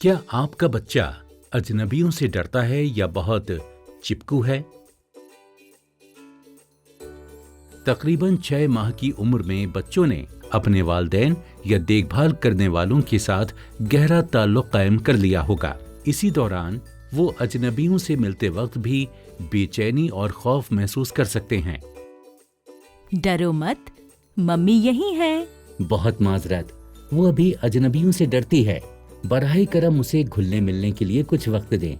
क्या आपका बच्चा अजनबियों से डरता है या बहुत चिपकू है? तकरीबन छह माह की उम्र में बच्चों ने अपने वालदेन या देखभाल करने वालों के साथ गहरा ताल्लुक कायम कर लिया होगा। इसी दौरान वो अजनबियों से मिलते वक्त भी बेचैनी और खौफ महसूस कर सकते हैं। डरो मत मम्मी यही है। बहुत माजरत वो अभी अजनबियों से डरती है। बराह करम उसे घुलने मिलने के लिए कुछ वक्त दें।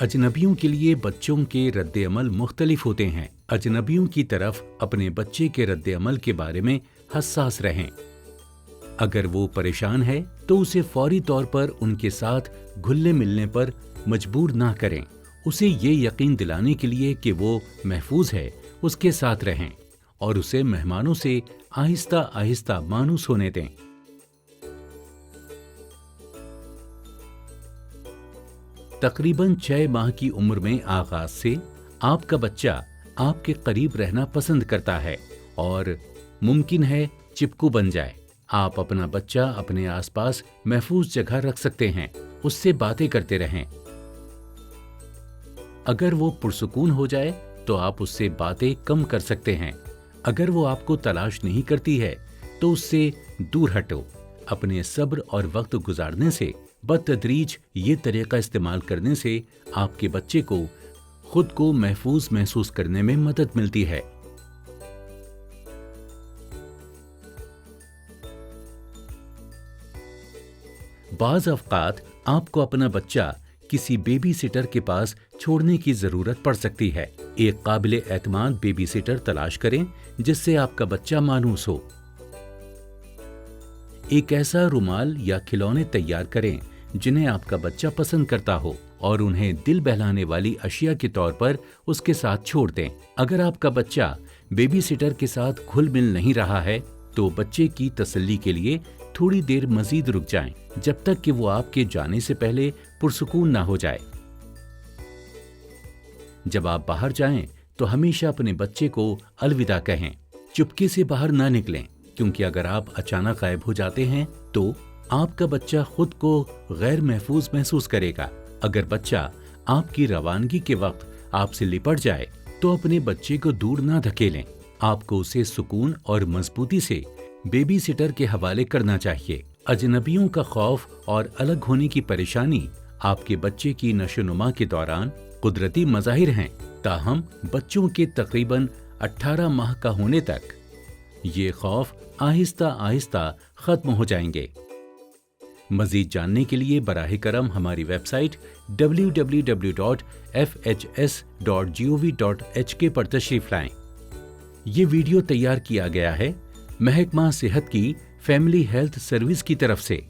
अजनबियों के लिए बच्चों के रद्द अमल मुख्तलिफ़ होते हैं। अजनबियों की तरफ़ अपने बच्चे के रद्द अमल के बारे में हसास रहें। अगर वो परेशान है तो उसे फौरी तौर पर उनके साथ घुलने मिलने पर मजबूर ना करें। उसे ये यकीन दिलाने के लिए कि वो महफूज है, उसके साथ रहें और उसे मेहमानों से आहिस्ता आहिस्ता मानूस होने दें। तकरीबन छह माह की उम्र में आगाज़ से आपका बच्चा आपके करीब रहना पसंद करता है और मुमकिन है चिपकू बन जाए। आप अपना बच्चा अपने आसपास महफूज जगह रख सकते हैं, उससे बातें करते रहें। अगर वो पुरसकून हो जाए तो आप उससे बातें कम कर सकते हैं। अगर वो आपको तलाश नहीं करती है तो उससे दूर हटो। अपने सब्र और वक्त गुजारने से, बदतदरीज ये तरीका इस्तेमाल करने से आपके बच्चे को खुद को महफूज महसूस करने में मदद मिलती है। बाज अवकात आपको अपना बच्चा किसी बेबी सिटर के पास छोड़ने की ज़रूरत पड़ सकती है। एक काबिल एतमाद बेबी सिटर तलाश करें, जिससे आपका बच्चा मानूस हो। एक ऐसा रुमाल या खिलौने तैयार करें जिन्हें आपका बच्चा पसंद करता हो और उन्हें दिल बहलाने वाली अशिया के तौर पर उसके साथ छोड़ दें। अगर आपका बच्चा बेबी सिटर के साथ घुल मिल नहीं रहा है तो बच्चे की तसल्ली के लिए थोड़ी देर मजीद रुक जाएँ, जब तक कि वो आपके जाने से पहले पुरसकून ना हो जाए। जब आप बाहर जाएँ, तो हमेशा अपने बच्चे को अलविदा कहें चुपके से बाहर ना निकलें। क्योंकि अगर आप अचानक गायब हो जाते हैं तो आपका बच्चा खुद को गैर महफूज महसूस करेगा। अगर बच्चा आपकी रवानगी के वक्त आपसे लिपट जाए तो अपने बच्चे को दूर ना धकेलें। आपको उसे सुकून और मजबूती से बेबी सिटर के हवाले करना चाहिए। अजनबियों का खौफ और अलग होने की परेशानी आपके बच्चे की नशोनुमा के दौरान कुदरती मजाहिर हैं। ताहम बच्चों के तकरीबन 18 माह का होने तक ये खौफ आहिस्ता आहिस्ता खत्म हो जाएँगे मजीद जानने के लिए बराह करम हमारी वेबसाइट www.fhs.gov.hk पर तशरीफ़ लाएँ। ये वीडियो तैयार किया गया है महकमा सेहत की फैमिली हेल्थ सर्विस की तरफ़ से